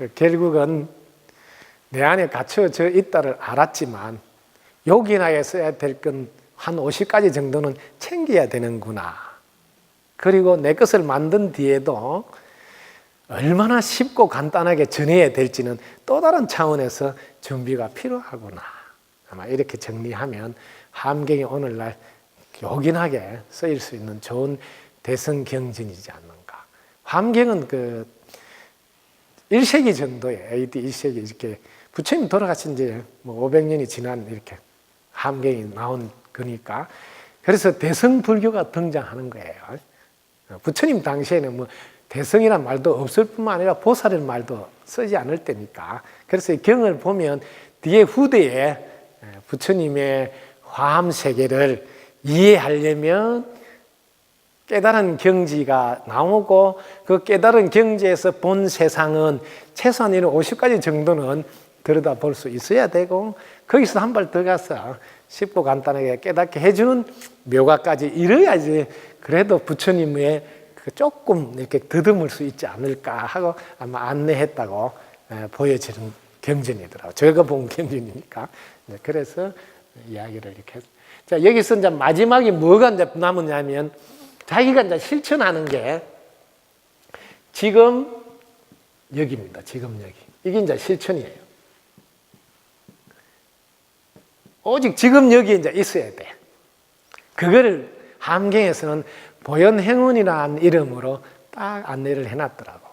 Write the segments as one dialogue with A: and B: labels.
A: 그 결국은 내 안에 갇혀져 있다를 알았지만 요긴하게 써야 될 건 한 50가지 정도는 챙겨야 되는구나. 그리고 내 것을 만든 뒤에도 얼마나 쉽고 간단하게 전해야 될지는 또 다른 차원에서 준비가 필요하구나. 아마 이렇게 정리하면 함경이 오늘날 요긴하게 쓰일 수 있는 좋은 대성 경전이지 않는가. 함경은 그 1세기 정도에 AD 1세기 이렇게 부처님 돌아가신 지뭐 500년이 지난 이렇게 함경이 나온 거니까 그래서 대성 불교가 등장하는 거예요. 부처님 당시에는 뭐 대성이란 말도 없을 뿐만 아니라 보살이라는 말도 쓰지 않을 때니까 그래서 이 경을 보면 뒤에 후대에 부처님의 화엄 세계를 이해하려면 깨달은 경지가 나오고 그 깨달은 경지에서 본 세상은 최소한 이런 50가지 정도는 들여다 볼 수 있어야 되고 거기서 한 발 더 가서 쉽고 간단하게 깨닫게 해주는 묘가까지 이뤄야지 그래도 부처님의 그 조금 이렇게 더듬을 수 있지 않을까 하고 아마 안내했다고 에, 보여지는 경전이더라고요. 제가 본 경전이니까. 네, 그래서 이야기를 이렇게 했 자, 여기서 이제 마지막에 뭐가 이제 남으냐면 자기가 이제 실천하는 게 지금 여기입니다. 지금 여기. 이게 이제 실천이에요. 오직 지금 여기 이제 있어야 돼. 그거를 함경에서는 보현행운이라는 이름으로 딱 안내를 해놨더라고.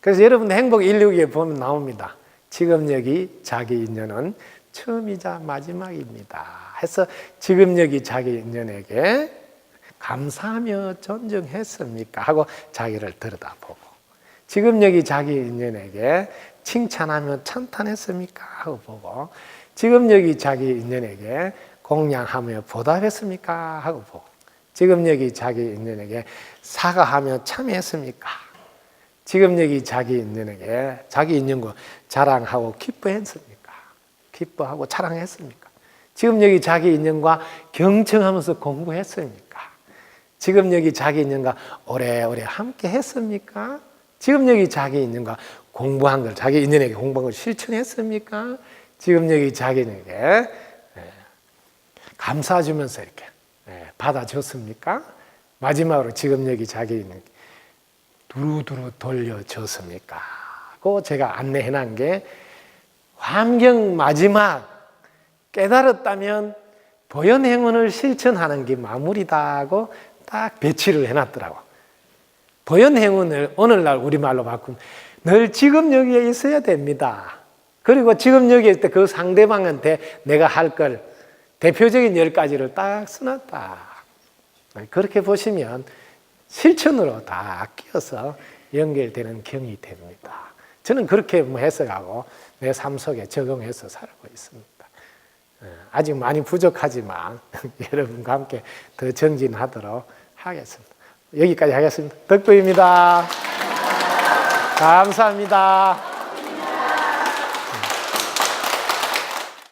A: 그래서 여러분 행복 169에 보면 나옵니다. 지금 여기 자기 인연은 처음이자 마지막입니다. 해서 지금 여기 자기 인연에게 감사하며 존중했습니까? 하고 자기를 들여다보고 지금 여기 자기 인연에게 칭찬하며 찬탄했습니까? 하고 보고 지금 여기 자기 인연에게 공양하며 보답했습니까? 하고 보고 지금 여기 자기 인연에게 사과하며 참여했습니까? 지금 여기 자기 인연에게 자기 인연과 자랑하고 기뻐했습니까? 기뻐하고 자랑했습니까? 지금 여기 자기 인연과 경청하면서 공부했습니까? 지금 여기 자기 인연과 오래오래 함께 했습니까? 지금 여기 자기 인연과 공부한 걸 자기 인연에게 공부한 걸 실천했습니까? 지금 여기 자기에게 예, 감사주면서 이렇게 예, 받아줬습니까? 마지막으로 지금 여기 자기에게 두루두루 돌려줬습니까? 고 제가 안내해놓은 게 환경 마지막 깨달았다면 보현 행운을 실천하는 게 마무리다고 딱 배치를 해놨더라고. 보현 행운을 오늘날 우리말로 바꾸면 늘 지금 여기에 있어야 됩니다. 그리고 지금 여기 있을 때 그 상대방한테 내가 할 걸 대표적인 열 가지를 딱 써놨다. 그렇게 보시면 실천으로 다 끼어서 연결되는 경이 됩니다. 저는 그렇게 뭐 해석하고 내 삶 속에 적용해서 살고 있습니다. 어, 아직 많이 부족하지만 여러분과 함께 더 정진하도록 하겠습니다. 여기까지 하겠습니다. 덕구입니다. 감사합니다.